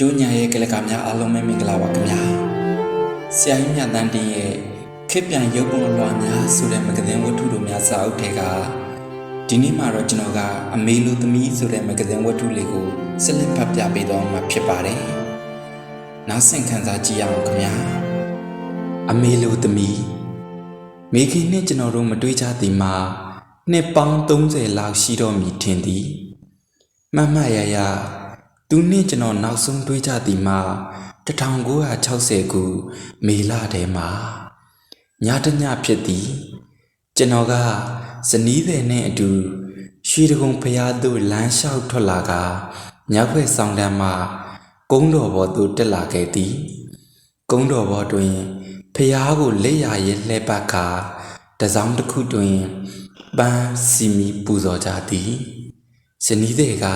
ဒုညာရဲ့ကလကများအားလုံးပဲမင်္ဂလာပါခင်ဗျာဆရာကြီးမြတ်တန်းတင်ရဲ့ခေတ်ပြန်ရုပ်ပုံလွှာများဆိုတဲ့မဂ္ဂဇင်းဝတ္ထုတို့များစာအုပ်ထဲကဒီနေ့မှာတော့ကျွန်တော်ကအမေလိုသမီးဆိုတဲ့မဂ္ဂဇင်းဝတ္ထုလေးကိုဆက်လက်ဖတ်ပြပေးသွားမှာဖြစ်ပါတယ်နောက်ဆင့်ခံစားကြည့်ရအောင်ခင်ဗျာအမေလိုသမီးမိခင်နဲ့ကျွန်တော်တို့မတွေ့ကြသည်မှာနှစ်ပေါင်း30လောက်ရှိတော့မည်ထင်သည်မတ်မတ်ရရ သူနှင့်ကျွန်တော်နောက်ဆုံးတွေ့ကြသည်မှာ1960ခုမေလထဲမှာညတညဖြစ်သည် ကျွန်တော်ကဇနီးသည်နှင့်အတူရွှေတကုံဖျားသို့လမ်းလျှောက်ထွက်လာကမြောက်ဘက်ဆောင်တန်းမှကုန်းတော်ဘော်သို့တက်လာခဲ့သည် ကုန်းတော်ဘော်တွင်ဖျားကိုလက်ရရဲ့လှဲပတ်ကတစောင်းတစ်ခုတွင်ပန်းစီမီပူဇော်ကြသည်ဇနီးတဲ့က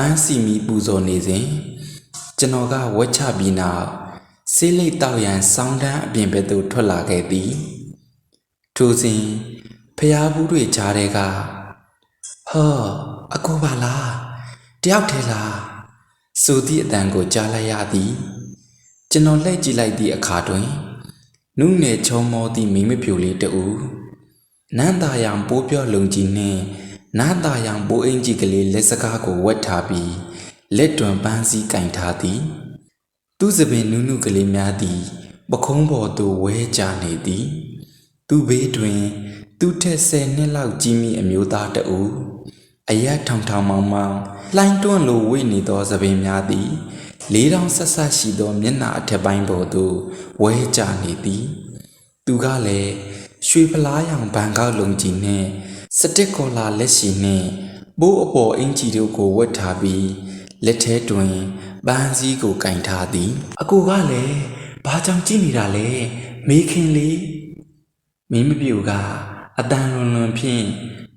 ပန်းစီမီပူဇော်နေစဉ်ကျွန်တော်ကဝက်ချပြီးနောက်ဆေးလိတ်တောက်ရန်စောင်းတန်းအပြင်ဘက်သို့ထွက်လာခဲ့သည်ထိုစဉ်ဖျားဘူးတွေကြားတဲ့ကဟောအကူပါလားတယောက်ထဲလားဆိုသည့်အတန်ကိုကြားလိုက်ရသည်ကျွန်တော်လှည့်ကြည့်လိုက်သည့်အခါတွင်နုနယ်ချုံမောသည့်မိမပြိုလေးတူနန်းသာရောင်ပိုးပြော့လုံကြီးနှင့် နားတာရောင်ပိုးအင်ကြီးကလေးလက်စကားကိုဝတ်ထားပြီးလက်တွံပန်းစည်းကင်ထားသည်သူ့စပင်နုနုကလေးများသည်ပခုံးပေါ်သို့ဝဲကြနေသည် သူ့ဘေးတွင် သူ့ထက်ဆယ်နှစ်လောက်ကြီးမိအမျိုးသားတဦးအရက်ထောင်ထောင်မောင်မောင်လှိုင်းတွန့်လိုဝိနေသောစပင်များသည်လေးတောင်ဆက်ဆက်ရှိသောမျက်နှာအထက်ပိုင်းပေါ်သို့ဝဲကြနေသည် သူကလည်းရွှေဖလားရောင်ဘန်ကောက်လုံကြီးနှင့် စတစ်ကောလာလက်ရှိနှင့်ဘိုးအပေါ်အင်ကြီးတို့ကိုဝတ်ထားပြီးလက်ထဲတွင်ပန်းစည်းကိုကင်ထားသည် အကူကလည်းဘာကြောင့်ကြည့်နေတာလဲမေခင်လေးမင်းမပြူကအတန်လွန်လွန်ဖြင့်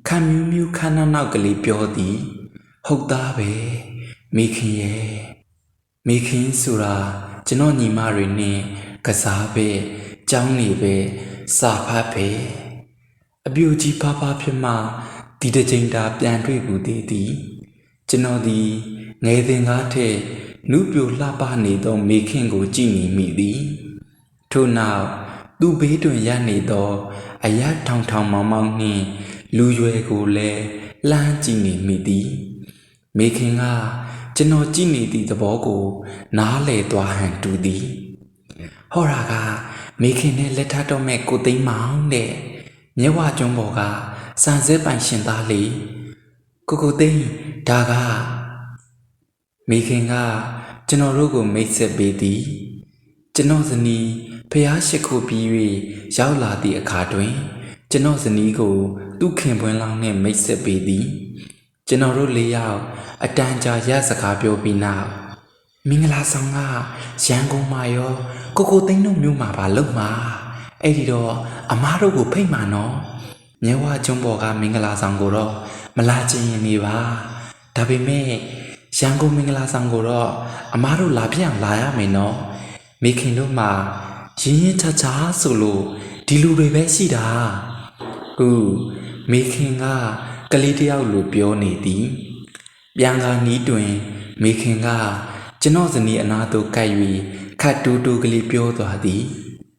ခံမြူးမြူးခန်းနောက်နောက်ကလေးပြောသည် ဟုတ်သားပဲမေခင်ရဲ့မေခင်ဆိုတာကျွန်တော်ညီမတွေနဲ့ကစားပဲကြောင်းနေပဲစာဖတ်ပဲ အပြူကြီးဖားဖားဖြစ်မှဒီတစ်ချိန်တာပြန်တွေ့ဘူးသေးသည်ကျွန်တော်ဒီငယ်စဉ်ကားထက်နုပြိုလှပနေသောမေခင်ကိုကြည့်နေမိသည်ထို့နောက်သူ့ဘေးတွင်ရနေသော အရထောင်ထောင်မောင်မောင်နှင့်လူရွယ်ကိုလည်းလှမ်းကြည့်နေမိသည်မေခင်ကကျွန်တော်ကြည့်နေသည့်သဘောကို နားလေသွားဟန်တူသည်ဟောရာကမေခင်နဲ့လက်ထပ်တော့မဲ့ကိုသိန်းမောင်တဲ့ မြဲဝကျွန်းပေါ်ကစံစဲပိုင်ရှင်သားလေကိုကိုသိန်းဒါကမေခင်ကကျွန်တော်တို့ကိုမိတ်ဆက်ပေးသည်ကျွန်တော်ဇနီးဖះရှိခိုးပြီး၍ရောက်လာသည့်အခါတွင် ကျွန်တော်ဇနီးကိုသူ့ခင်ပွန်းလောင်းနှင့်မိတ်ဆက်ပေးသည် ကျွန်တော်တို့လေးယောက်အတန်ကြာရစကားပြောပြီးနောက်မင်္ဂလာဆောင်ကရန်ကုန်မှာရောကိုကိုသိန်းတို့မြို့မှာပါလုံမှာ အဲ့ဒီတော့အမားတို့ကိုဖိတ်မှာနော်မြဲဝကျွန်းပေါ်ကမင်္ဂလာဆောင်ကိုတော့မလာချင်ရင်နေပါဒါပေမဲ့ရန်ကုန်မင်္ဂလာဆောင်ကိုတော့အမားတို့လာပြအောင်လာရမယ်နော်မိခင်တို့မှာရင်းရင်ချာချာဆိုလို့ဒီလူတွေပဲရှိတာဟုမိခင်ကကလေးတယောက်လိုပြောနေသည်ပြန်ကနီးတွင်မိခင်ကကျွန်တော်ဇနီးအနာသို့ကပ်၍ခတ်တူတူကလေးပြောသွားသည်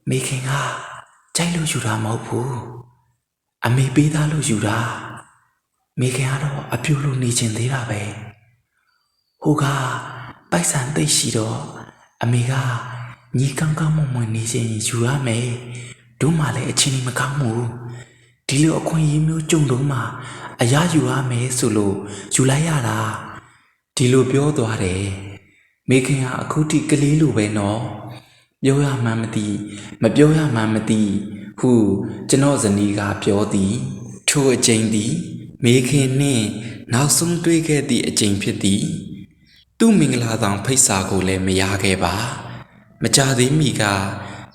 မိခင်က ကြိုက်လို့ယူတာမဟုတ်ဘူးအမေပေးသားလို့ယူတာမိခင်ကတော့အပြူလို့နေချင်သေးတာပဲဟိုကပိုက်ဆံသိပ်ရှိတော့အမေကညီကောင်းကောင်းမွန်မွန်နေချင်ရင်ယူရမယ်တို့မှလည်းအချင်းကြီးမကောင်းဘူးဒီလိုအခွင့်အရေးမျိုးကြုံတော့မှအရာယူရမယ်ဆိုလို့ယူလိုက်ရတာဒီလိုပြောသွားတယ်မိခင်ကအခုထိကလေးလိုပဲနော် ပြောရမှန်းမသိမပြောရမှန်းမသိဟုကျွန်တော်ဇနီးကပြောသည်ထိုအချိန်သည်မိခင်နှင့်နောက်ဆုံးတွေ့ခဲ့သည့်အချိန်ဖြစ်သည် သူ့မင်္ဂလာဆောင်ဖိတ်စာကိုလည်းမရခဲ့ပါ မကြသေးမီက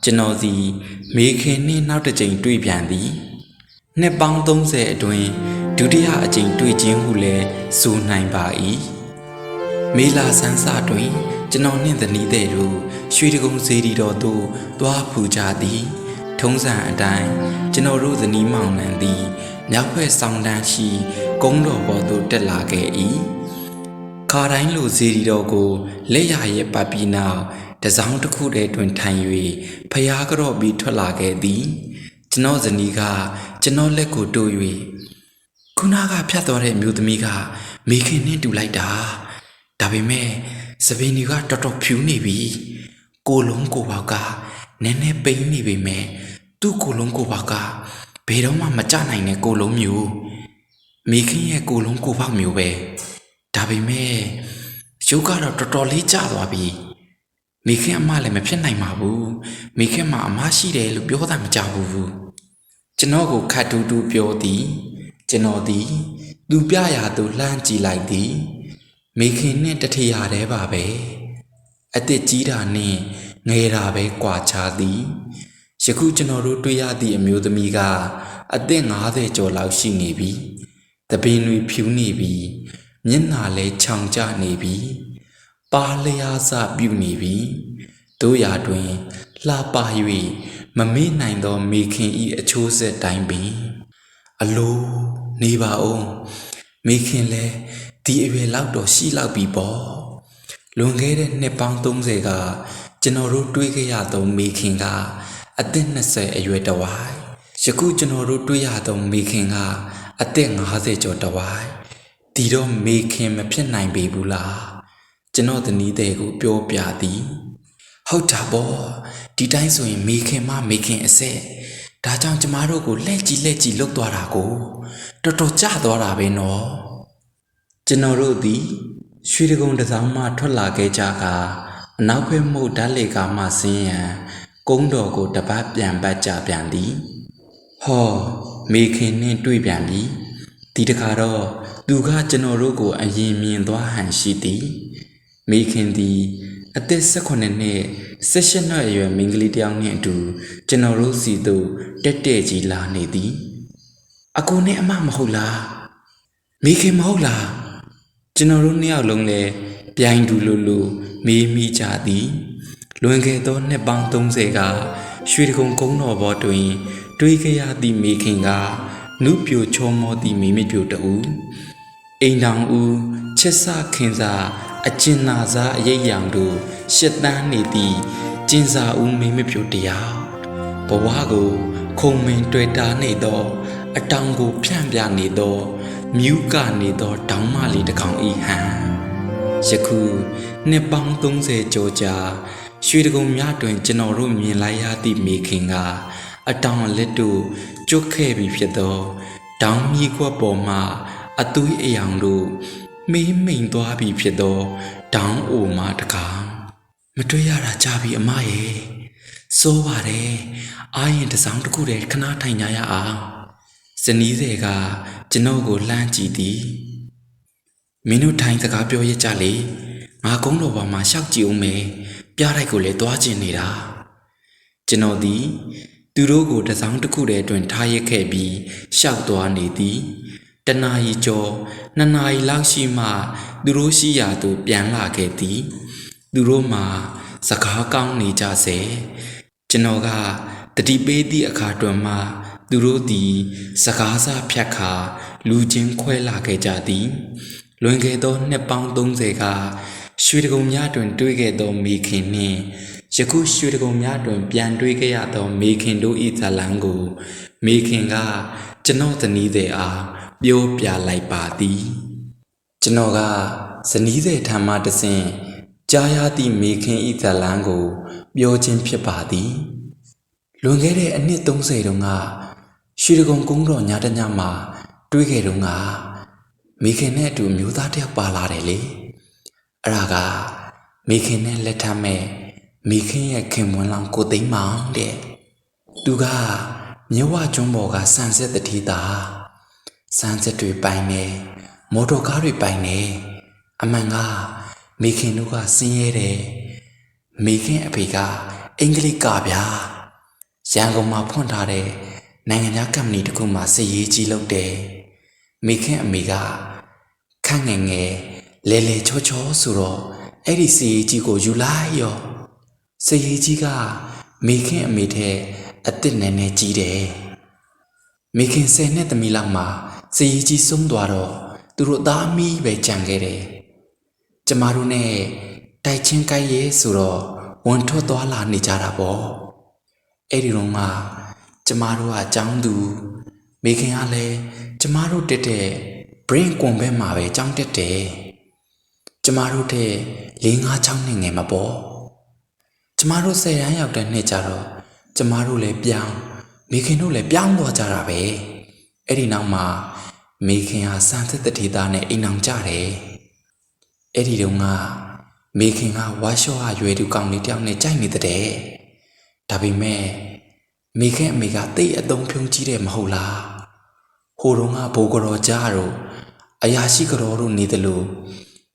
ကျွန်တော်စီမေခင်နှင့်နောက်တစ်ကြိမ်တွေ့ပြန်သည်နှစ်ပေါင်း30အတွင်းဒုတိယအကြိမ်တွေ့ခြင်းဟုလည်းဆိုနိုင်ပါ၏မေလာဆန်းစာတွင် ကျွန်တော်နှင့်သနီးတဲ့တို့ရွှေတကုံစေတီတော်သို့သွားဖူကြသည် ထုံးစံအတိုင်းကျွန်တော်တို့ဇနီးမောင်နှံသည်မြောက်ဘက်ဆောင်တန်းရှိကုန်းတော်ပေါ်သို့တက်လာခဲ့၏ခါတိုင်းလိုဇေဒီတော်ကိုလက်ရရဲ့ပတ်ပြီးနောက်တစောင်းတစ်ခုတည်းတွင်ထိုင်၍ဖျားကြော့ပြီးထွက်လာခဲ့သည်ကျွန်တော်ဇနီးကကျွန်တော်လက်ကိုတိုး၍ခုနကဖြတ်သွားတဲ့မျိုးသမီးကမိခင်နဲ့တူလိုက်တာ ဒါပေမဲ့စပင်းကြီးကတော်တော်ဖြူနေပြီကိုလုံးကိုပေါက်ကနည်းနည်းပိန်းနေပေမဲ့သူ့ကိုလုံးကိုပေါက်ကဘယ်တော့မှမကြနိုင်တဲ့ကိုလုံးမျိုးမိခင်ရဲ့ကိုယ်လုံးကိုယ်ပေါက်မျိုးပဲဒါပေမဲ့ရုပ်ကတော့တော်တော်လေးကျသွားပြီမိခင်အမလည်းမဖြစ်နိုင်ပါဘူးမိခင်မှာအမရှိတယ်လို့ပြောတာမကြဘူးကျွန်တော်ကိုခတ်တူးတူးပြောသည်ကျွန်တော်သည်သူပြရာသူလှမ်းကြည့်လိုက်သည် မိခင်နဲ့တထရာတည်းပါပဲအသက်ကြီးတာနဲ့ငယ်တာပဲကွာခြားသည်ယခုကျွန်တော်တို့တွေ့ရသည့်အမျိုးသမီးကအသက်50ကျော်လောက်ရှိနေပြီတပင်တွေဖြူနေပြီမျက်နှာလဲခြောင်ကျနေပြီပါလျားစပြုနေပြီတို့ရာတွင်လှပ၍မမေ့နိုင်သောမိခင်ဤအချိုးဆက်တိုင်းပင် အလိုနေပါအောင်မိခင်လဲ ဒီအရွယ်လောက်တော့ရှိလောက်ပြီပေါ့လွန်ခဲ့တဲ့နှစ်ပေါင်း30ကကျွန်တော်တို့တွေးခဲ့ရသောမိခင်ကအသက်20အရွယ်တဝိုင်းယခုကျွန်တော်တို့တွေးရသောမိခင်ကအသက်50ကျော်တဝိုင်းဒီတော့မိခင်မဖြစ်နိုင်ပေဘူးလားကျွန်တော်တနည်းတဲ့ကိုပြောပြသည်ဟုတ်တာပေါ့ဒီတိုင်းဆိုရင်မိခင်မမိခင်အဆက်ဒါကြောင့်ကျမတို့ကိုလက်ကြီးလက်ကြီးလှုပ်သွားတာကိုတော်တော်ကြသွားတာပဲနော် ကျွန်တော်တို့သည်ရွှေတကုံတစ်စောင်းမှထွက်လာခဲ့ကြကအနောက်ဘက်မှုဓာတ်လေကာမှဆင်းရန်ကုန်းတော်ကိုတပတ်ပြန်ပတ်ကြပြန်သည်ဟောမေခင်နှင့်တွေ့ပြန်ပြီဒီတခါတော့သူကကျွန်တော်တို့ကို အရင်မြင်သွားဟန်ရှိသည်မေခင်သည်အသက်18နှစ်18နှစ်အရွယ်မိန်းကလေးတစ်ယောက်နှင့်အတူကျွန်တော်တို့စီသို့တက်တဲ့ကြီးလာနေသည်အကူနဲ့အမမဟုတ်လားမေခင်မဟုတ်လား ကျွန်တော်တို့နှစ်ယောက်လုံးလည်းပြိုင်တူလိုလိုမေးမိကြသည်လွန်ခဲ့သောနှစ်ပေါင်း30ကရွှေတကုံကုန်းတော်ဘောတွင် တွေးကြရသည့်မိခင်ကနုပြိုချောမောသည့်မိမိပြိုတူအိမ်တောင်ဦးချစ်စခင်စာအကျဉ်နာစားအရေးရောင်တို့ရှစ်တန်းနေသည့်ကျင်စာဦးမိမိပြိုတရားဘဝကိုခုံမင်တွေ့တာနေသော အတောင်ကိုဖြန့်ပြနေသော မြူးကနေသောတောင်းမလေးတစ်ကောင်ဤဟန်ယခုနှစ်ပေါင်း30ကျော်ကြာရွှေတကုံများတွင်ကျွန်တော်တို့မြင်လိုက်ရသည့်မိခင်ကအတောင်လက်တို့ကျွတ်ခဲ့ပြီဖြစ်သောတောင်မြေခွက်ပေါ်မှအသွေးအယောင်တို့မေးမိန်သွားပြီဖြစ်သောတောင်အိုမှတကားမတွေ့ရတာကြပြီအမရဲ့စိုးပါတယ်အာရင်တစောင်းတစ်ခုတည်းခဏထိုင်ကြရအောင် ဇနီးစေကကျွန်တော်ကိုလှမ်းကြည့်သည်မင်းတို့ထိုင်စကားပြောရကြလေငါကုန်းတော်ပေါ်မှာရှောက်ကြည့်အောင်မယ်ပြားတိုက်ကိုလည်းတွားကျင်နေတာကျွန်တော်သည်သူတို့ကိုတစောင်းတစ်ခုတည်းတွင်ထားရခဲ့ပြီးရှောက်သွားနေသည်တနာရီကျော်နှစ်နာရီလောက်ရှိမှ သူတို့ရှိရာသို့ပြန်လာခဲ့သည် သူတို့မှာစကားကောင်းနေကြစေကျွန်တော်ကတတိပေးသည့်အခါတွင်မှ သူတို့သည် စကားစားဖြတ်ခါလူချင်းခွဲလာခဲ့ကြသည်လွန်ခဲ့သောနှစ်ပေါင်း30ကရွှေတကုံများတွင် တွေ့ခဲ့သောမိခင်နှင့်ယခုရွှေတကုံများတွင် ပြန်တွေ့ခဲ့ရသောမိခင်တို့၏ဇာလံကိုမိခင်က ကျွန်တော်ဇနီးတဲ့အားပြောပြလိုက်ပါသည်ကျွန်တော်ကဇနီးတဲ့ထံမှတဆင့်ကြားရသည့်မိခင်၏ဇာလံကို ပြောခြင်းဖြစ်ပါသည်လွန်ခဲ့တဲ့အနှစ်30တုန်းက ရွှေတကုံကုန်းတော်ညတညမှာတွေးခဲ့တုန်းကမိခင်နဲ့အတူမျိုးသားတစ်ယောက်ပါလာတယ်လေအဲ့ဒါကမိခင်နဲ့လက်ထပ်မဲ့မိခင်ရဲ့ခင်မွန်းလောင်ကိုသိမ်းမောင်တဲ့သူကမြဝကျွန်းပေါ်ကဆန်ဆက်တတိတာဆန်ဆက်တွေပိုင်နေမော်တော်ကားတွေပိုင်နေအမှန်ကမိခင်တို့ကဆင်းရဲတယ်မိခင်အဖေကအင်္ဂလိပ်ကဗျာရန်ကုန်မှာဖွင့်ထားတဲ့ နိုင်ငံခြားကမ္ပဏီတစ်ခုမှာစည်ရေးကြီးလုပ်တယ်မိခင်အမေကခန့်ငယ်ငယ်လဲလဲချောချောဆိုတော့အဲ့ဒီစည်ရေးကြီးကိုယူလိုက်ရောစည်ရေးကြီးကမိခင်အမေထဲအစ်စ်နဲ့နဲ့ကြီးတယ်မိခင်ဆယ်နှစ်သမီးလောက်မှာစည်ရေးကြီးဆုံးသွားတော့သူတို့သားမီးပဲကြံခဲ့တယ်ကျမတို့နဲ့တိုက်ချင်းကြိုက်ရဲဆိုတော့ဝန်ထွက်သွားလာနေကြတာပေါ့အဲ့ဒီတော့က ကျမတို့ကအကြောင်းသူမိခင်ကလည်းကျမတို့တက်တဲ့ brain ကွန်ဘက်မှာပဲကြောင်းတက်တယ်ကျမတို့တဲ့၄၅ချောင်းနဲ့ငယ်မှာပေါ့ကျမတို့ဆယ်ရန်ရောက်တဲ့နှစ်ကြတော့ကျမတို့လည်းပြောင်းမိခင်တို့လည်းပြောင်းသွားကြတာပဲအဲ့ဒီနောက်မှာမိခင်ဟာစံသက်တတိသားနဲ့အိမ်အောင်ကြတယ်အဲ့ဒီတုန်းကမေခင်ကဝါရှော့ဟာရွယ်သူကောင်လေးတယောက်နဲ့ကြိုက်နေတဲ့။ဒါပေမဲ့ မေခင်အမေကတိတ်အတုံးဖြုံးကြီးတယ်မဟုတ်လား။ဟိုတုန်းကဘိုးကတော်ကြားတို့အရာရှိကတော်တို့နေတယ်လို့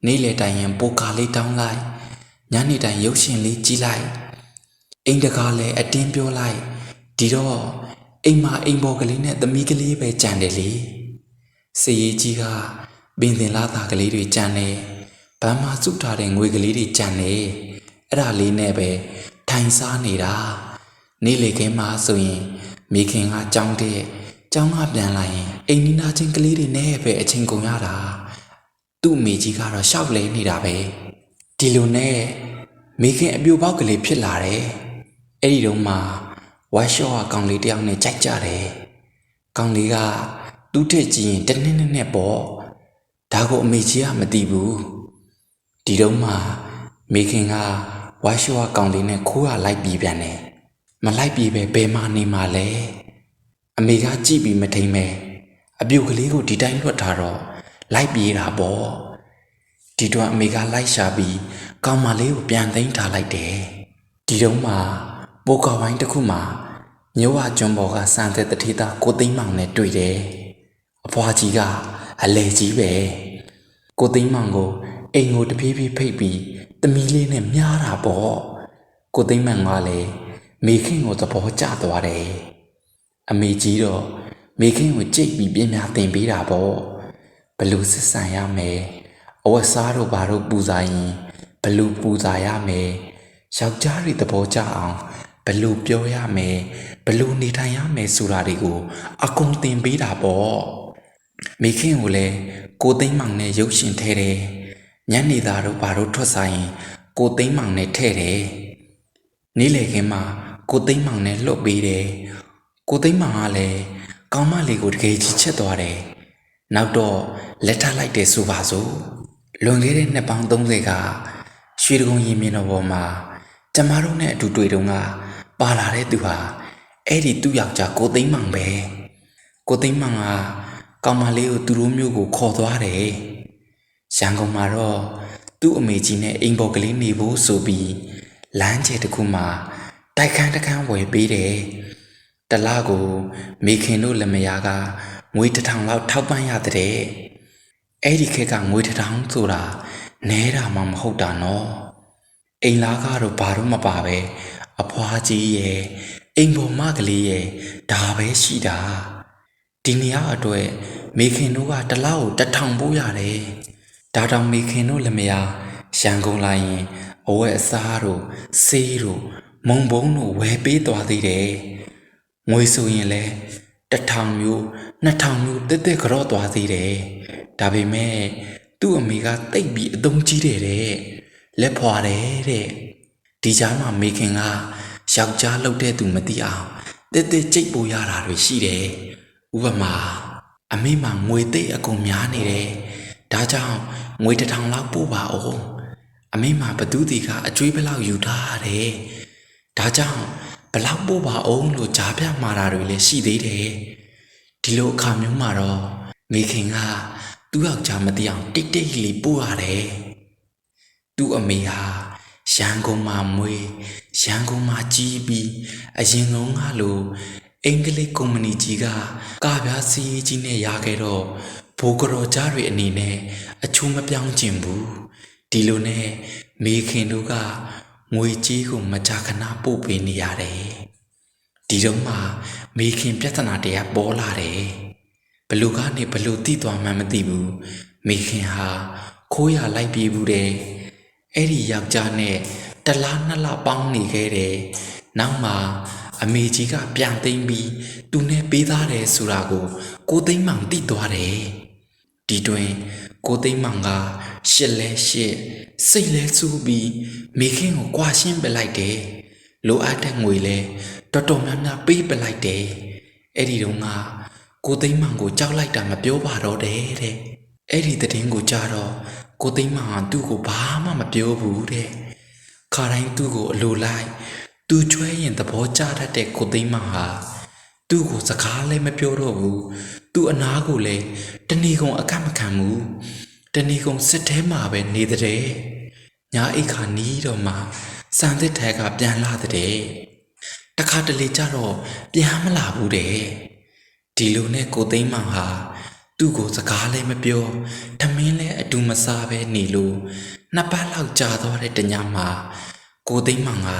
နေ့လေတိုင်ရင်ပိုကာလေးတောင်းလိုက်ညနေတိုင်ရုပ်ရှင်လေးကြည့်လိုက်အိမ်တကားလည်းအတင်းပြောလိုက်ဒီတော့အိမ်မအိမ်ပေါ်ကလေးနဲ့သမီးကလေးပဲကြံတယ်လေ။စည်ရေးကြီးကပင်သင်လာတာကလေးတွေကြံနေဗမ်းမစုထားတဲ့ငွေကလေးတွေကြံနေအဲ့ဒါလေးနဲ့ပဲထိုင်စားနေတာ နေ့လေခင်းမှာဆိုရင်မိခင်ကကြောင်းတဲ့ကြောင်းကပြန်လာရင်အိမ်နီးနားချင်းကလေးတွေနဲ့ပဲအချိန်ကုန်ရတာသူ့မိကြီးကတော့ရှောက်လဲနေတာပဲဒီလိုနဲ့မိခင်အပြိုပေါက်ကလေးဖြစ်လာတယ်အဲ့ဒီတော့မှဝါရှော့ကကောင်လေးတစ်ယောက်နဲ့ကြိုက်ကြတယ်ကောင်လေးကသူ့ထက်ကြည့်ရင်တနည်းနည်းနဲ့ပေါ့ဒါကိုအမေကြီးကမသိဘူးဒီတော့မှမိခင်ကဝါရှောကကောင်လေးနဲ့ခိုးရလိုက်ပြီးပြန်တယ် မလိုက်ပြီးပဲဘယ်မှနေမှလဲအမေကကြည့်ပြီးမထိန်မဲအပြုတ်ကလေးကိုဒီတိုင်းလွတ်ထားတော့လိုက်ပြေးတာပေါ့ဒီတော့အမေကလိုက်ရှာပြီးကောင်မလေးကိုပြန်သိမ်းထားလိုက်တယ်ဒီတော့မှပိုကဝိုင်းတစ်ခုမှာမြို့ဝကျွန်းပေါ်ကစံတဲ့တတိသားကိုသိန်းမောင်နဲ့တွေ့တယ်။အဖွားကြီးကအလဲကြီးပဲ။ကိုသိန်းမောင်ကိုအိမ်ကိုတပြေးပြေးဖိတ်ပြီးတမီလေးနဲ့မြားတာပေါ့။ကိုသိန်းမောင်ကလည်း မိခင်ကိုသဘောကျသွားတယ်။အမေကြီးတော့မိခင်ကိုကြိတ်ပြီးပြင်းပြတင်ပေးတာပေါ့။ဘလို့စစ်ဆန်ရမယ်။အဝတ်စားတို့ဘာတို့ပူဇာရင်ဘလို့ပူဇာရမယ်။ယောက်ျားတွေသဘောကျအောင်ဘလို့ပြောရမယ်ဘလို့နေထိုင်ရမယ်ဆိုတာတွေကိုအကုန်သင်ပေးတာပေါ့မိခင်ကိုလည်းကိုသိန်းမောင်နဲ့ရုပ်ရှင်ထဲတယ်ညနေသားတို့ဘာတို့ထွက်ဆိုင်ရင်ကိုသိန်းမောင်နဲ့ထဲ့တယ်နေ့လေခင်းမှာ ကိုသိန်းမောင်နဲ့လှုပ်ပေးတယ်ကိုသိန်းမောင်ကလည်းကောင်းမလေးကိုတကယ်ကြီးချက်သွားတယ်နောက်တော့လက်ထပ်လိုက်တယ်ဆိုပါစို့လွန်ခဲ့တဲ့နှစ်ပေါင်း30ကရွှေတကုံရင်မြင်တော်ပေါ်မှာကျမတို့နဲ့အတူတွေ့တုန်းကပါလာတဲ့သူဟာအဲ့ဒီသူ့ယောက်ျားကိုသိန်းမောင်ပဲကိုသိန်းမောင်ကကောင်မလေးကိုသူတို့မျိုးကိုခေါ်သွားတယ်ရန်ကုန်မှာတော့သူ့အမေကြီးနဲ့အိမ်ပေါ်ကလေးနေဖို့ဆိုပြီးလမ်းကျဲတစ်ခုမှာ တိုက်ခန်းတစ်ခန်းဝယ်ပေးတယ်တလားကိုမိခင်တို့လက်မယားကငွေတစ်ထောင်လောက်ထောက်ပံ့ရတဲ့အဲ့ဒီခက်ကငွေတစ်ထောင်ဆိုတာနဲတာမှမဟုတ်တာနော်အိမ်လာကတော့ဘာလို့မပါပဲအဖွားကြီးရဲ့အိမ်ပေါ်မကလေးရဲ့ဒါပဲရှိတာဒီနေရာအတွက်မေခင်တို့ကတစ်လောက်တစ်ထောင်ပို့ရတယ်ဒါတောင်မေခင်တို့လည်းမရရန်ကုန်လာရင်အဝတ်အစားတို့ဆေးတို့ မုံဘုံတို့ဝယ်ပေးသွားသေးတယ်ငွေဆိုရင်လည်းတစ်ထောင်မျိုးနှစ်ထောင်မျိုးတက်တက်ကြော့သွားသေးတယ်ဒါပေမဲ့သူ့အမေကတိတ်ပြီးအသုံးကြီးတယ်တဲ့လက်ဖွာတယ်တဲ့ဒီကြားမှာမေခင်ကယောက်ျားလှုပ်တဲ့သူမသိအောင်တက်တက်ကြိတ်ပို့ရတာတွေရှိတယ်ဥပမာအမေမှာငွေသိပ်အကုန်များနေတယ်ဒါကြောင့်ငွေတစ်ထောင်လောက်ပို့ပါအောင်အမေမှာဘသူတီကအကျွေးဘလောက်ယူထားရတယ် ဒါကြောင့်ဘလောက်ပို့ပါအောင်လို့ကြားပြမှာတာတွေလည်းရှိသေးတယ်ဒီလိုအခါမျိုးမှာတော့မေခင်ကသူ့ယောက်ျားမသိအောင်တိတ်တိတ်လေးပို့ရတယ်သူ့အမေဟာရန်ကုန်မှာမွေးရန်ကုန်မှာကြီးပြီးအရင်ဆုံးကလိုအင်္ဂလိပ်ကုမ္ပဏီကြီးကကာပြားစီးကြီးနဲ့ရခဲ့တော့ဘိုးကတော်ကြားတွေအနေနဲ့အချိုးမပြောင်းကျင်ဘူးဒီလိုနဲ့မေခင်တို့က ငွေကြီးကိုမကြာခဏပို့ပေးနေရတယ်ဒီတော့မှမေခင်ပြဿနာတရားပေါ်လာတယ်ဘလူကနေဘလူတိသွားမှန်းမသိဘူးမိခင်ဟာခိုးရလိုက်ပြေးဘူးတဲ့အဲ့ဒီယောက်ျားနဲ့တလားနှစ်လပေါင်းနေခဲ့တယ်နောက်မှအမေကြီးကပြန်သိမ်းပြီးသူနဲ့ပေးသားတယ်ဆိုတာကိုကိုသိမ်းမောင်သိသွားတယ်ဒီဒီတွင် ကိုသိမ့်မောင်ကရှစ်လဲရှစ်စိတ်လဲစူးပြီးမိခင်ကိုကြွာရှင်းပလိုက်တယ်လိုအပ်တဲ့ငွေလဲတော်တော်များများပေးပလိုက်တယ်အဲ့ဒီတော့ကကိုသိမ့်မောင်ကိုကြောက်လိုက်တာမပြောပါတော့တယ်တဲ့အဲ့ဒီသတင်းကိုကြားတော့ကိုသိမ့်မောင်ကသူ့ကိုဘာမှမပြောဘူးတဲ့ခါတိုင်းသူ့ကိုအလိုလိုက်သူချွဲရင်သဘောကျတတ်တဲ့ကိုသိမ့်မောင်ဟာ သူ့ကိုစကားလည်းမပြောတော့ဘူးသူ့အနာကိုလည်းတဏီကုံအခက်မခံဘူးတဏီကုံစစ်ထဲမှာပဲနေတဲ့ညာအိတ်ခါနီးတော့မှစံသစ်ထဲကပြန်လာတဲ့တခါတလေကျတော့ပြန်မလာဘူးတဲ့ဒီလိုနဲ့ကိုသိမ်းမောင်ဟာသူ့ကိုစကားလည်းမပြောထမင်းလည်းအတူမစားပဲနေလို့နှစ်ပတ်လောက်ကြာသွားတဲ့တညမှာကိုသိမ်းမောင်က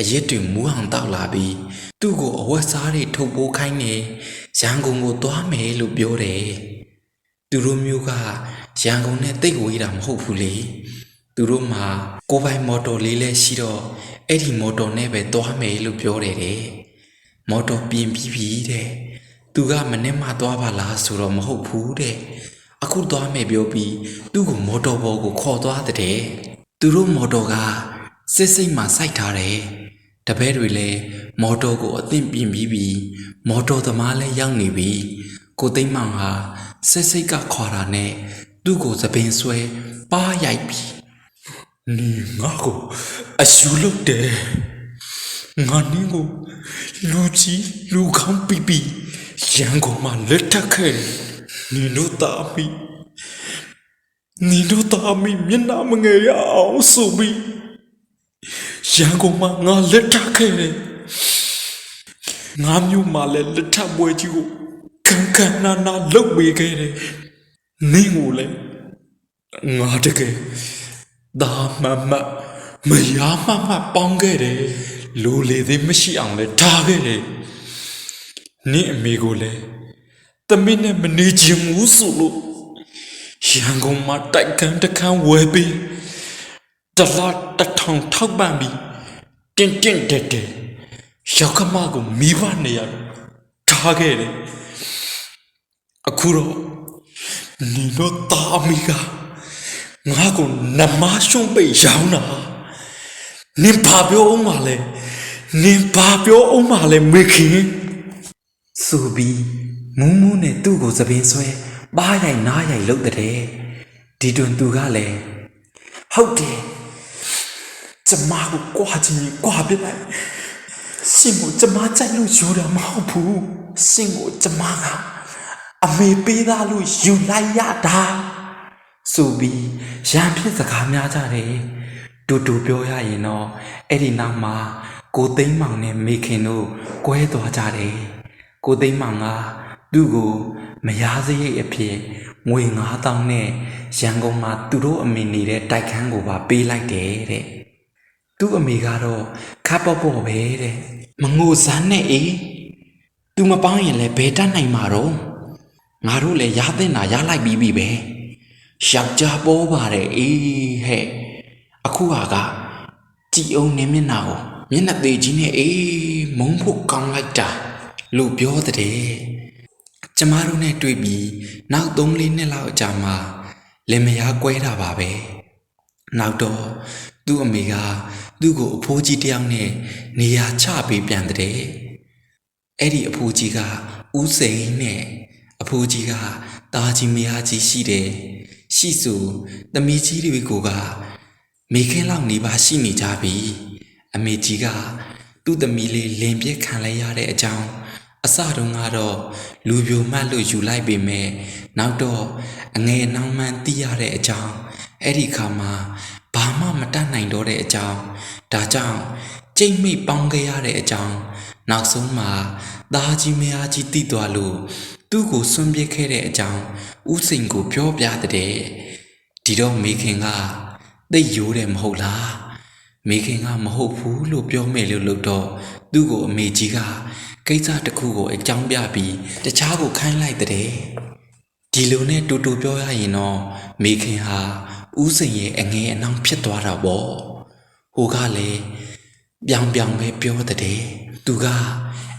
အရက်တွေမူးအောင်တောက်လာပြီးသူ့ကိုအဝတ်စားတွေထုတ်ပိုးခိုင်းနေရန်ကုန်ကိုသွားမယ်လို့ပြောတယ်သူတို့မျိုးကရန်ကုန်နဲ့တိတ်ဝေးတာမဟုတ်ဘူးလေသူတို့မှာကိုယ်ပိုင်မော်တော်လေးလည်းရှိတော့အဲ့ဒီမော်တော်နဲ့ပဲသွားမယ်လို့ပြောတယ်တဲ့မော်တော်ပြင်ပြီးပြီတဲ့သူကမနေ့မှသွားပါလားဆိုတော့မဟုတ်ဘူးတဲ့အခုသွားမယ်ပြောပြီးသူ့ကိုမော်တော်ဘော်ကိုခေါ်သွားတဲ့သူတို့မော်တော်ကစစ်စိတ်မှစိုက်ထားတယ် တပည့်တွေလည်းမော်တော်ကိုအသင့်ပြင်ပြီးပြီမော်တော်သမားလည်းရောက်နေပြီကိုသိမ့်မောင်ဟာဆက်စိတ်ကခေါ်တာနဲ့သူ့ကိုသပင်ဆွဲပါရိုက်ပြီ你ငါကိုအယူလုပ်တယ်ငါနင်းကိုလူကြီးလူကောင်းပြီးပြီးရန်ကုန်မှာလက်ထပ်ခဲ့တယ်နင်တို့သားမိနင်တို့သားမိမျက်နှာမငယ်ရအောင်ဆိုပြီး ရန်ကုန်မှာငါလက်ထပ်ခဲ့တယ်ငါမျိုးမှာလည်းလက်ထပ်ပွဲကြီးကိုကန်ကန်နာနာလုပ်ပေးခဲ့တယ်နင်းကိုလည်းငါတကယ်ဒါမမမယားမမပေါင်းခဲ့တယ်လူလေသေးမရှိအောင်လဲထားခဲ့တယ်နင့်အမေကိုလည်းတမင်းနဲ့မနေချင်ဘူးဆိုလို့ရန်ကုန်မှာတိုက်ကန်တစ်ခန်းဝယ်ပြီး တလားတစ်ထောင်ထောက်ပံ့ပြီးတင်းတင်းတက်တက်ရောက်ခမကိုမိဘနေရထားခဲ့တယ်အခုတော့နီတို့တာအမိကငါကိုနမရှုံးပိတ်ရောင်းတာနင်ဘာပြောအောင်မလဲနင်ဘာပြောအောင်မလဲမေခင်ဆိုပြီးမူးမူးနဲ့သူ့ကိုသပင်ဆွဲပါရိုက်နားရိုက်လုပ်တဲ့ဒီတွင်သူကလည်းဟုတ်တယ် ကျမကိုကြွားချင်ရင်ကြွားပြလိုက်ရှင်ကိုကျမကြိုက်လို့ယူတာမဟုတ်ဘူးရှင်ကိုကျမကအမေပေးသားလို့ယူလိုက်ရတာဆိုပြီးရန်ဖြစ်စကားများကြတယ်တူတူပြောရရင်တော့အဲ့ဒီနောက်မှာကိုသိန်းမောင်နဲ့မေခင်တို့ကွဲသွားကြတယ်ကိုသိန်းမောင်ကသူ့ကိုမယားစရိတ်အဖြစ်ငွေ9000နဲ့ရန်ကုန်မှာသူတို့အမေနေတဲ့တိုက်ခန်းကိုပါပေးလိုက်တယ်တဲ့ သူ့အမေကတော့ခပ်ပေါ့ပေါ့ပဲတဲ့မငိုစမ်းနဲ့အေး तू မပေါင်းရင်လည်းဘယ်တတ်နိုင်မှာတော့ငါတို့လည်းရတဲ့နာရလိုက်ပြီးပြီပဲယောက်ျားပေါ်ပါတယ်အေးဟဲ့အခုဟာကကြည်အောင်နေမျက်နှာကိုမျက်နှာသေးကြီးနဲ့အေးမုန်းဖို့ကောင်းလိုက်တာလို့ပြောတဲ့ကျမတို့နဲ့တွေ့ပြီးနောက်3လေးနှစ်လောက်အကြာမှာလင်မယားကွဲတာပါပဲနောက်တော့သူ့အမေက သူ့ကိုအဖိုးကြီးတစ်ယောက်နဲ့နေရာချပေးပြန်တဲ့အဲ့ဒီအဖိုးကြီးကဦးစိန်နဲ့အဖိုးကြီးကတာကြီးမယားကြီးရှိတယ်ရှိစုသမီးကြီးတွေကိုကမိခင်းလောက်နေပါရှိနေကြပြီအမေကြီးကသူ့သမီးလေးလင်ပြက်ခံလိုက်ရတဲ့အကြောင်းအစတုန်းကတော့လူပြိုမှတ်လို့ယူလိုက်ပေမဲ့နောက်တော့အငယ်နှောင်းမှန်းသိရတဲ့အကြောင်းအဲ့ဒီခါမှာ ဘာမှမတတ်နိုင်တော့တဲ့အကြောင်းဒါကြောင့်ကြိတ်မိတ်ပေါင်းခဲ့ရတဲ့အကြောင်းနောက်ဆုံးမှာသားကြီးမယားကြီးတည်သွားလို့သူ့ကိုဆွန့်ပစ်ခဲ့တဲ့အကြောင်းဥစိန်ကိုပြောပြတဲ့ဒီတော့မိခင်ကသိပ်ရိုးတယ်မဟုတ်လားမိခင်ကမဟုတ်ဘူးလို့ပြောမယ်လို့လို့တော့သူ့ကိုအမေကြီးကကိစ္စတစ်ခုကိုအကြောင်းပြပြီးတခြားကိုခိုင်းလိုက်တဲ့ဒီလိုနဲ့တူတူပြောရရင်တော့မိခင်ဟာ ဥစိန်ရဲ့အငယ်အနှောင်းဖြစ်သွားတာပေါ့ဟိုကလည်းပြောင်ပြောင်ပဲပြောတဲ့သူက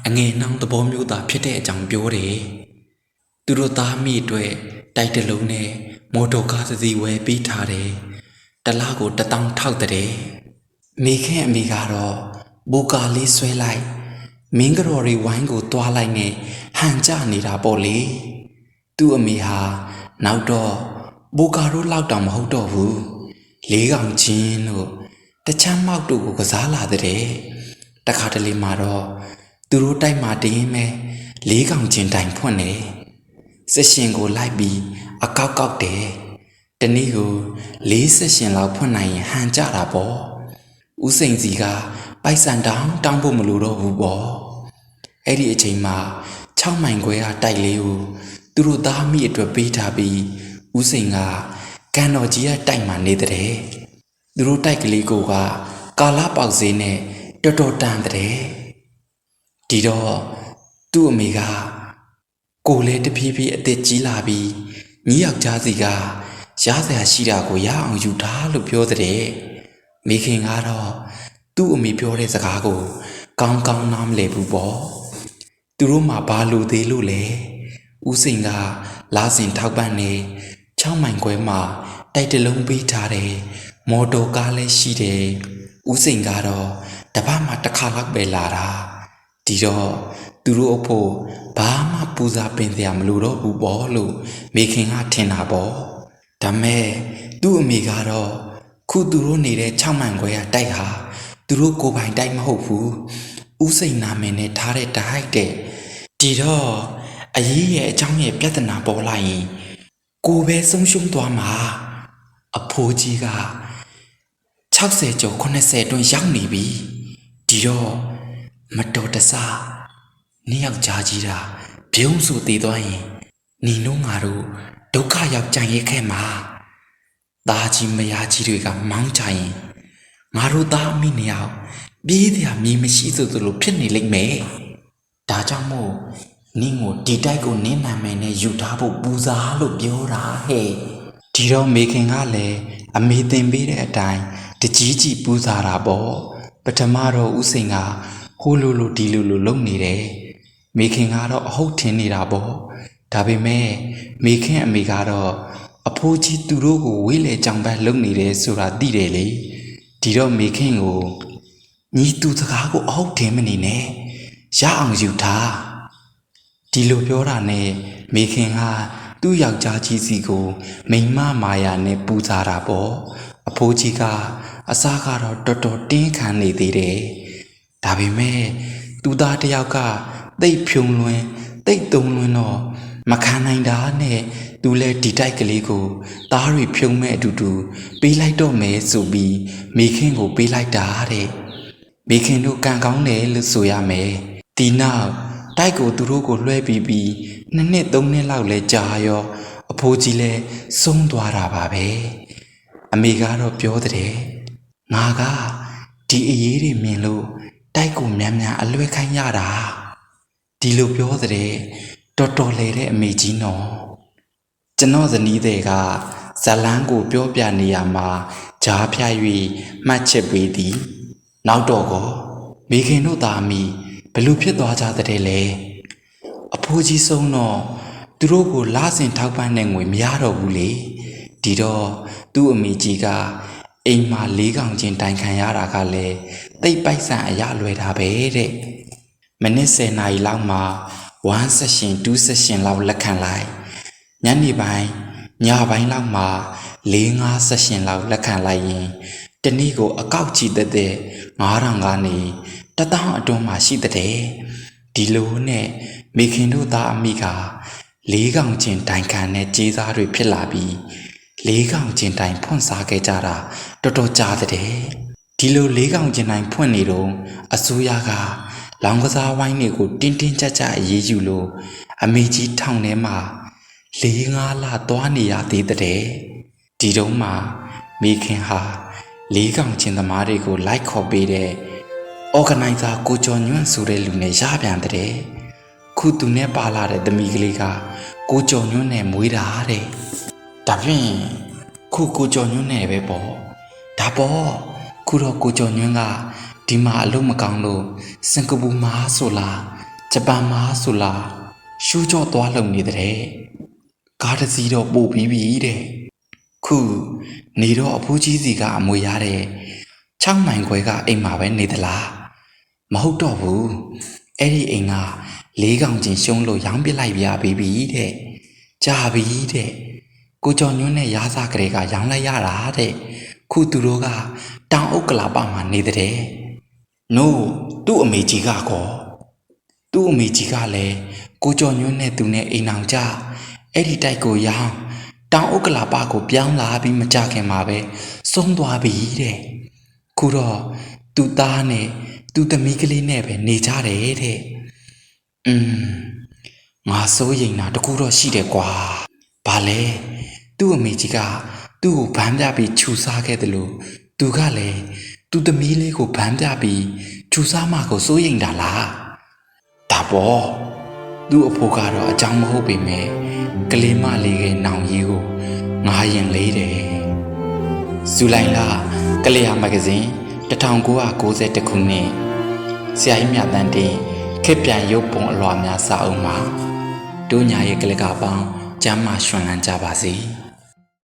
အငယ်နှောင်းသဘောမျိုးသားဖြစ်တဲ့အကြောင်းပြောတယ်သူတို့သားမိအတွက်တိုက်တစ်လုံးနဲ့မော်တော်ကားတစ်စီးဝယ်ပေးထားတယ်တလားကိုတစ်တောင်းထောက်တဲ့မိခင်အမိကတော့ဘူကာလေးဆွဲလိုက်မင်းကတော်ရီဝိုင်းကိုတွားလိုက်နဲ့ဟန်ကြနေတာပေါ့လေသူ့အမိဟာနောက်တော့ ဘူကာတို့လောက်တောင်မဟုတ်တော့ဘူးလေးကောင်ချင်းတို့တချမ်းမောက်တို့ကိုကစားလာတဲ့တခါတလေမှာတော့သူတို့တိုက်မှာတင်းမဲလေးကောင်ချင်းတိုင်ဖွင့်နေဆက်ရှင်ကိုလိုက်ပြီးအကောက်ကောက်တယ်တနည်းကိုလေးဆက်ရှင်လောက်ဖွင့်နိုင်ရင်ဟန်ကြတာပေါ့ဦးစိန်စီကပိုက်ဆန်တောင်းတောင်းဖို့မလိုတော့ဘူးပေါ့အဲ့ဒီအချိန်မှာ6မိုင်ခွဲကတိုက်လေးကိုသူတို့သားမိအတွက်ပေးထားပြီး ဦးစိန်ကကန်တော်ကြီးကတိုက်မှာနေတဲ့သူတို့တိုက်ကလေးကိုကကာလာပေါက်စင်းနဲ့တော်တော်တန်တဲ့ဒီတော့သူ့အမေကကိုလည်းတဖြည်းဖြည်းအသက်ကြီးလာပြီးညီယောက်ျားစီကရစရာရှိတာကိုရအောင်ယူထားလို့ပြောတဲ့မိခင်ကတော့သူ့အမေပြောတဲ့စကားကို ကောင်းကောင်းနားမလည်ဘူးပေါ့သူတို့မှဘာလို့သေးလို့လဲဦးစိန်ကလာစဉ်ထောက်ပံ့နေ 6မိုင်ခွဲမှာတိုက်တလုံးပေးထားတယ်မော်တော်ကားလည်းရှိတယ်ဦးစိန်ကတော့တပတ်မှတစ်ခါလောက်ပဲလာတာဒီတော့သူတို့အဖို့ဘာမှပူဇာပင်စရာမလိုတော့ဘူးပေါ့လို့မိခင်ကထင်တာပေါ့ဒါမဲ့သူ့အမိကတော့ခုသူတို့နေတဲ့6မိုင်ခွဲကတိုက်ဟာသူတို့ကိုယ်ပိုင်တိုက်မဟုတ်ဘူးဦးစိန်နာမည်နဲ့ထားတဲ့တိုက်တဲ့ဒီတော့အရေးရဲ့အကြောင်းရဲ့ပြဿနာပေါ်လာရင် ကိုယ်ပဲဆုံးရှုံးသွားမှာအဖိုးကြီးက60ကျော်80အတွင်းရောက်နေပြီဒီတော့မတော်တဆနှစ်ယောက်ကြားကြီးတာဘုံဆိုတည်သွားရင်ညီတို့ငါတို့ဒုက္ခရောက်ကြံရဲခဲ့မှာသားကြီးမယားကြီးတွေကမောင်းချရင်ငါတို့သားအမိနှစ်ယောက်ပြေးတရားမြေမရှိသလိုဖြစ်နေလိမ့်မယ်ဒါကြောင့်မို့ နင်းကိုဒီတိုက်ကိုနင်းနာမယ်နဲ့ယူထားဖို့ပူစားလို့ပြောတာဟဲ့ဒီတော့မေခင်ကလည်းအမေတင်ပေးတဲ့အတိုင်းတကြီးကြီးပူစားတာပေါ့ပထမတော့ဥစိန်ကဟိုလိုလိုဒီလိုလိုလုပ်နေတယ်မေခင်ကတော့အဟုတ်ထင်နေတာပေါ့ဒါပေမဲ့မေခင်အမေကတော့အဖိုးကြီးသူတို့ကိုဝေးလေကြောင်ပန်းလုပ်နေတယ်ဆိုတာသိတယ်လေဒီတော့မေခင်ကိုညီသူစကားကိုအဟုတ်ထင်မနေနဲ့ရအောင်ယူထား ဒီလိုပြောတာနဲ့မေခင်ကသူ့ယောက်ျားကြီးစီကို မိန်းမမာယာနဲ့ပူဇာတာပေါ့အဖိုးကြီးကအစားကတော့တော်တော်တင်းခံနေသေးတယ်ဒါပေမဲ့သူသားတစ်ယောက်ကတိတ်ဖြုံလွင်တိတ်တုံလွင်တော့မခံနိုင်တာနဲ့သူလဲဒီတိုက်ကလေးကိုသားတွေဖြုံမဲ့အတူတူပေးလိုက်တော့မယ်ဆိုပြီးမေခင်ကိုပေးလိုက်တာတဲ့မေခင်တို့ကံကောင်းတယ်လို့ဆိုရမယ်ဒီနောက် တိုက်ကိုသူတို့ကိုလွှဲပြီးပြီးနှစ်နှစ်သုံးနှစ်လောက်လဲကြာရောအဖိုးကြီးလဲဆုံးသွားတာပါပဲအမေကတော့ပြောတဲ့ငါကဒီအရေးတွေမြင်လို့တိုက်ကိုမြန်မြန်အလွဲခိုင်းရတာဒီလိုပြောတဲ့တော်တော်လေတဲ့အမေကြီးနော်ကျွန်တော်ဇနီးတွေကဇလန်းကိုပြောပြနေရမှာဂျားဖြား၍မှတ်ချက်ပေးသည် နောက်တော့ကောမိခင်တို့သားအမိ ဘလို့ဖြစ်သွားကြတဲ့လဲအဖိုးကြီးဆုံးတော့သူတို့ကိုလာဆင်ထောက်ပံ့တဲ့ငွေမရတော့ဘူးလေဒီတော့သူ့အမိကြီးကအိမ်မှာလေးကောင်ချင်းတိုင်ခံရတာကလည်းတိတ်ပိုက်ဆံအရလွယ်တာပဲတဲ့မိနစ်10နာရီလောက်မှာ1 session 2 session လောက်လက်ခံလိုက်ညနေပိုင်းညပိုင်းလောက်မှာ4-5 session လောက်လက်ခံလိုက်ရင်တနေ့ကိုအကောက်ချီတဲ့တဲ့9000ကနေ တထောင်အတွင်းမှာရှိတဲ့ဒီလိုနဲ့မိခင်တို့သားအမိကလေးကောင်ချင်းတိုင်ခံတဲ့ကြေးစားတွေဖြစ်လာပြီးလေးကောင်ချင်းတိုင်ဖွင့်စားခဲ့ကြတာတော်တော်ကြာတဲ့ဒီလိုလေးကောင်ချင်းတိုင်ဖွင့်နေတော့အစိုးရကလောင်ကစားဝိုင်းတွေကိုတင်းတင်းကြပ်ကြပ်အေးအေးယူလို့အမေကြီးထောင်ထဲမှာလေးငါးလသွားနေရသေးတဲ့ဒီတုန်းမှာမိခင်ဟာလေးကောင်ချင်းသမားတွေကိုလိုက်ခေါ်ပေးတဲ့ organizer ကိုကျော်ညွန့်ဆိုတဲ့လူနဲ့ရပြန်တဲ့ခုသူနဲ့ပါလာတဲ့သမီးကလေးကကိုကျော်ညွန့်နဲ့မွေးတာတဲ့ဒါဖြင့်ခုကိုကျော်ညွန့်နဲ့ပဲပေါ့ဒါပေါ့ခုတော့ကိုကျော်ညွန့်ကဒီမှာအလုပ်မကောင်းလို့စင်ကာပူမှာဆိုလားဂျပန်မှာဆိုလားရှူးကြောသွားလုံနေတဲ့ကားတစ်စီးတော့ပို့ပြီးပြီတဲ့ခုနေတော့အဖိုးကြီးစီကအမွေရတဲ့6မိုင်ခွဲကအိမ်မှာပဲနေသလား မဟုတ်တော့ဘူးအဲ့ဒီအိမ်ကလေးကောင်ချင်းရှုံးလို့ရောင်းပစ်လိုက်ပြပြီးပြီတဲ့ကြာပြီတဲ့ကိုကျော်ညွန်းနဲ့ရားစားကလေးကရောင်းလိုက်ရတာတဲ့ခုသူတို့ကတောင်အုပ်ကလာပမှာနေတဲ့နို့သူ့အမေကြီးကကောသူ့အမေကြီးကလည်းကိုကျော်ညွန်းနဲ့သူနဲ့အိမ်အောင်ကြအဲ့ဒီတိုက်ကိုရောင်းတောင်ဥက္ကလာပကိုပြောင်းလာပြီးမကြခင်မှာပဲဆုံးသွားပြီတဲ့ခုတော့သူ့သားနဲ့ သူ့သမီးကလေးနဲ့ပဲနေကြတယ်တဲ့အင်းငါစိုးရိမ်တာတကူတော့ရှိတယ်ကွာဘာလဲသူ့အမေကြီးကသူ့ကိုဗန်းပြပြီးခြူစားခဲ့တယ်လို့သူကလည်းသူ့သမီးလေးကိုဗန်းပြပြီးခြူစားမှကိုစိုးရိမ်တာလားဒါပေါ့သူ့အဖိုးကတော့အကြောင်းမဟုတ်ပေမဲ့ကလေးမလေးရဲ့နောင်ကြီးကိုငားရင်လေးတယ်ဇူလိုင်လကလေးယာမဂဇင်း 1990ခုနှစ်ဆရာကြီးမြတ်တန်းတင်ခက်ပြန်ရုပ်ပုံအလွှာများစာအုပ်မှာတို့ညာရဲ့ကလကပေါင်းကျမ်းမာရွှင်လန်းကြပါစေ။